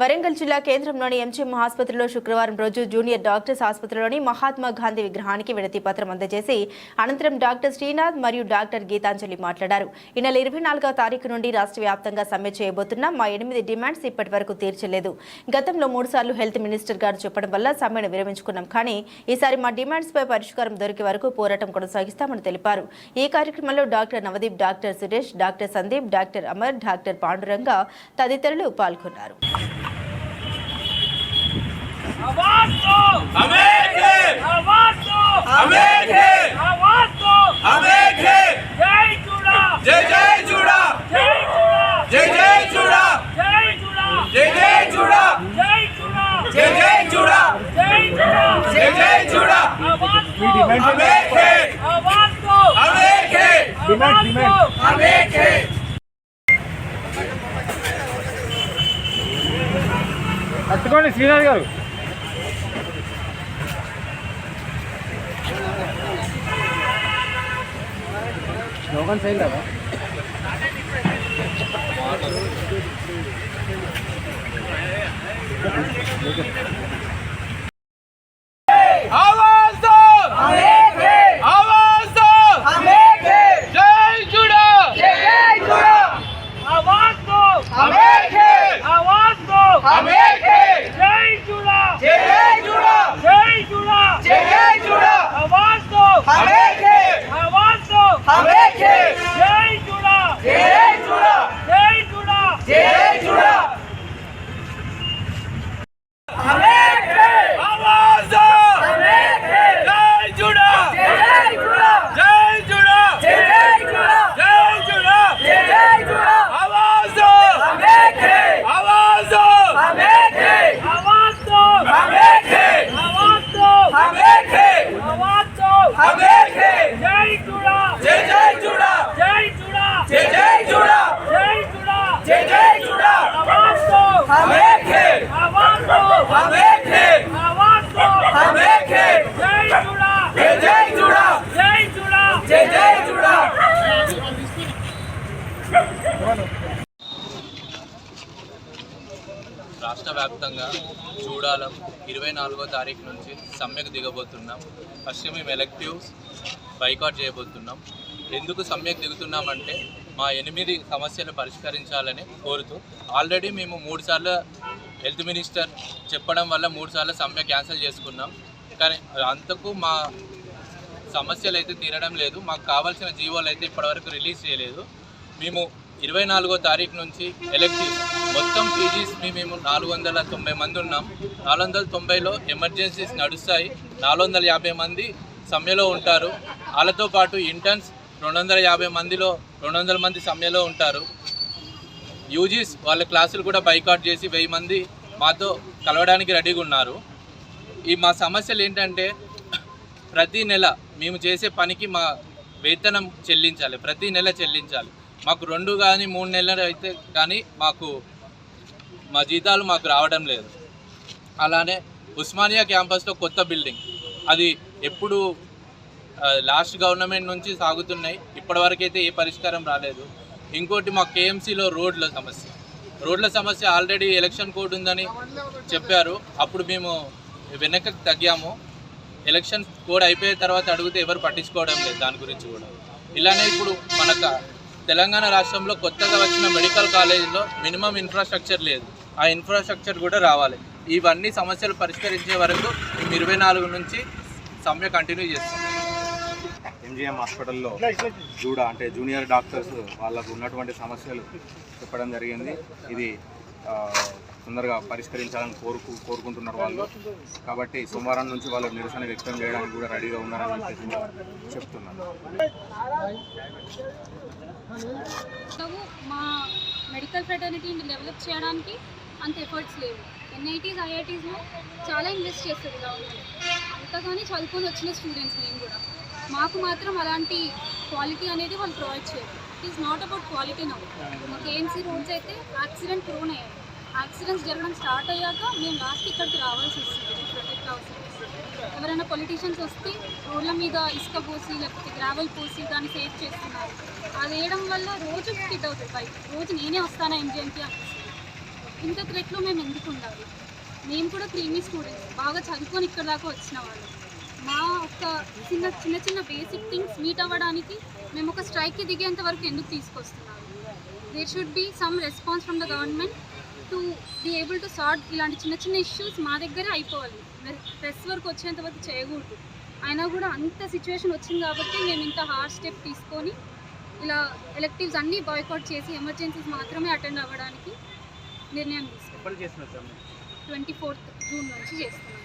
వరంగల్ జిల్లా కేంద్రంలోని ఎంజీఎం ఆసుపత్రిలో శుక్రవారం రోజు జూనియర్ డాక్టర్స్ ఆసుపత్రిలోని మహాత్మా గాంధీ విగ్రహానికి వినతి పత్రం అందజేసి అనంతరం డాక్టర్ శ్రీనాథ్ మరియు డాక్టర్ గీతాంజలి మాట్లాడారు. ఈ నెల ఇరవై నాలుగవ తారీఖు నుండి రాష్ట్ర వ్యాప్తంగా సమ్మె చేయబోతున్న మా ఎనిమిది డిమాండ్స్ ఇప్పటి వరకు తీర్చలేదు. గతంలో మూడుసార్లు హెల్త్ మినిస్టర్ గారు చెప్పడం వల్ల సమ్మెను విరమించుకున్నాం. కానీ ఈసారి మా డిమాండ్స్పై పరిష్కారం దొరికే వరకు పోరాటం కొనసాగిస్తామని తెలిపారు. ఈ కార్యక్రమంలో doctor Navdeep doctor Suresh doctor Sandeep doctor Amar doctor Panduranga తదితరులు పాల్గొన్నారు. డిమాండ్ డిమాండ్ అమేకే పట్టుకోండి శ్రీనాథ్ గారు. మంత్స్ అయిందా రాష్ట్ర వ్యాప్తంగా చూడాలం. ఇరవై నాలుగో తారీఖు నుంచి సమ్మెకు దిగబోతున్నాం. ఫస్ట్ మేము ఎలక్టివ్స్ బైకాట్ చేయబోతున్నాం. ఎందుకు సమ్మెకు దిగుతున్నామంటే మా ఎనిమిది సమస్యలు పరిష్కరించాలని కోరుతూ ఆల్రెడీ మేము మూడుసార్లు హెల్త్ మినిస్టర్ చెప్పడం వల్ల మూడుసార్లు సమ్మె క్యాన్సిల్ చేసుకున్నాం. కానీ అంతకు మా సమస్యలు అయితే తీరడం లేదు. మాకు కావాల్సిన జీవోలు అయితే ఇప్పటివరకు రిలీజ్ చేయలేదు. మేము ఇరవై నాలుగో తారీఖు నుంచి ఎలక్టివ్ మొత్తం పీజీస్ మేము నాలుగు వందల తొంభై మంది ఉన్నాం. నాలుగు వందల తొంభైలో ఎమర్జెన్సీస్ నడుస్తాయి. నాలుగు వందల యాభై మంది సమ్మెలో ఉంటారు. వాళ్ళతో పాటు ఇంటర్న్స్ రెండు వందల యాభై మందిలో రెండు వందల మంది సమ్మెలో ఉంటారు. యూజీస్ వాళ్ళ క్లాసులు కూడా బైకాట్ చేసి వెయ్యి మంది మాతో కలవడానికి రెడీగా ఉన్నారు. ఈ మా సమస్యలు ఏంటంటే ప్రతి నెల మేము చేసే పనికి మా వేతనం చెల్లించాలి. ప్రతి నెల చెల్లించాలి. మాకు రెండు కానీ మూడు నెలలు అయితే కానీ మాకు మా జీతాలు మాకు రావడం లేదు. అలానే ఉస్మానియా క్యాంపస్లో కొత్త బిల్డింగ్. అది ఎప్పుడు లాస్ట్ గవర్నమెంట్ నుంచి సాగుతున్నాయి. ఇప్పటివరకైతే ఏ పరిష్కారం రాలేదు. ఇంకోటి మా కేఎంసీలో రోడ్ల సమస్య. రోడ్ల సమస్య ఆల్రెడీ ఎలక్షన్ కోడ్ ఉందని చెప్పారు. అప్పుడు మేము వెనక్కి తగ్గాము. ఎలక్షన్ కోడ్ అయిపోయిన తర్వాత అడిగితే ఎవరు పట్టించుకోవడం లేదు దాని గురించి కూడా. ఇలానే ఇప్పుడు మనకు తెలంగాణ రాష్ట్రంలో కొత్తగా వచ్చిన మెడికల్ కాలేజీలో మినిమం ఇన్ఫ్రాస్ట్రక్చర్ లేదు. ఆ ఇన్ఫ్రాస్ట్రక్చర్ కూడా రావాలి. ఇవన్నీ సమస్యలు పరిష్కరించే వరకు మేము ఇరవై నాలుగు నుంచి సమ్మె కంటిన్యూ చేస్తాం. ఎంజిఎం హాస్పిటల్లో జూడ అంటే జూనియర్ డాక్టర్స్ వాళ్ళకు ఉన్నటువంటి సమస్యలు చెప్పడం జరిగింది. ఇది ఆ, తొందరగా పరిష్కరించాలని కోరుకు కోరుకుంటున్నారు వాళ్ళు. కాబట్టి సోమవారం నుంచి వాళ్ళు నిరసన వ్యక్తం చేయడానికి కూడా రెడీగా ఉన్నారని చెప్పి చెప్తున్నారు. మా మెడికల్ ఫెటర్నిటీని డెవలప్ చేయడానికి అంత ఎఫర్ట్స్ లేవు. ఎన్ఐటీస్ ఐఐటీస్లో చాలా ఇన్వెస్ట్ చేస్తుంది గవర్నమెంట్ అంతగాని చదువుకొని వచ్చిన స్టూడెంట్స్ మేము కూడా. మాకు మాత్రం అలాంటి క్వాలిటీ అనేది వాళ్ళు ప్రొవైడ్ చేయరు. It is not about quality నవ్వు మా కేఎంసీ రోడ్స్ అయితే యాక్సిడెంట్ ప్రోన్ అయ్యాయి. యాక్సిడెంట్స్ జరగడం స్టార్ట్ అయ్యాక మేము లాస్ట్ ఇక్కడికి రావాల్సి వస్తుంది ప్రొటెక్ట్ అవసరం ఎవరైనా పొలిటీషియన్స్ వస్తే రోడ్ల మీద ఇసుక పోసి లేకపోతే గ్రావెల్ పోసి దాన్ని సేవ్ చేస్తున్నారు. అది వేయడం వల్ల రోజు ఫిట్ అవుతుంది బైక్ రోజు నేనే వస్తానా ఎంజిఎంకి అనిపిస్తుంది ఇంత త్రెట్లో మేము ఎందుకు ఉండాలి? మేము కూడా క్రీమీ స్టూడెంట్స్ బాగా చదువుకొని ఇక్కడ దాకా వచ్చిన వాళ్ళు. మా ఒక చిన్న చిన్న చిన్న బేసిక్ థింగ్స్ మీట్ అవ్వడానికి మేము ఒక స్ట్రైక్కి దిగేంత వరకు ఎందుకు తీసుకొస్తున్నాము there should be some response from the government be able to sort ఇలాంటి చిన్న చిన్న ఇష్యూస్ మా దగ్గరే అయిపోవాలి. ప్రెస్ వరకు వచ్చేంత వరకు చేయకూడదు. అయినా కూడా అంత సిచ్యువేషన్ వచ్చింది కాబట్టి మేము ఇంత హార్డ్ స్టెప్ తీసుకొని ఇలా ఎలక్టివ్స్ అన్నీ బాయ్కాట్ చేసి ఎమర్జెన్సీస్ మాత్రమే అటెండ్ అవ్వడానికి నిర్ణయం తీసుకున్నాం. ట్వంటీ ఫోర్త్ జూన్ నుంచి చేస్తున్నాం.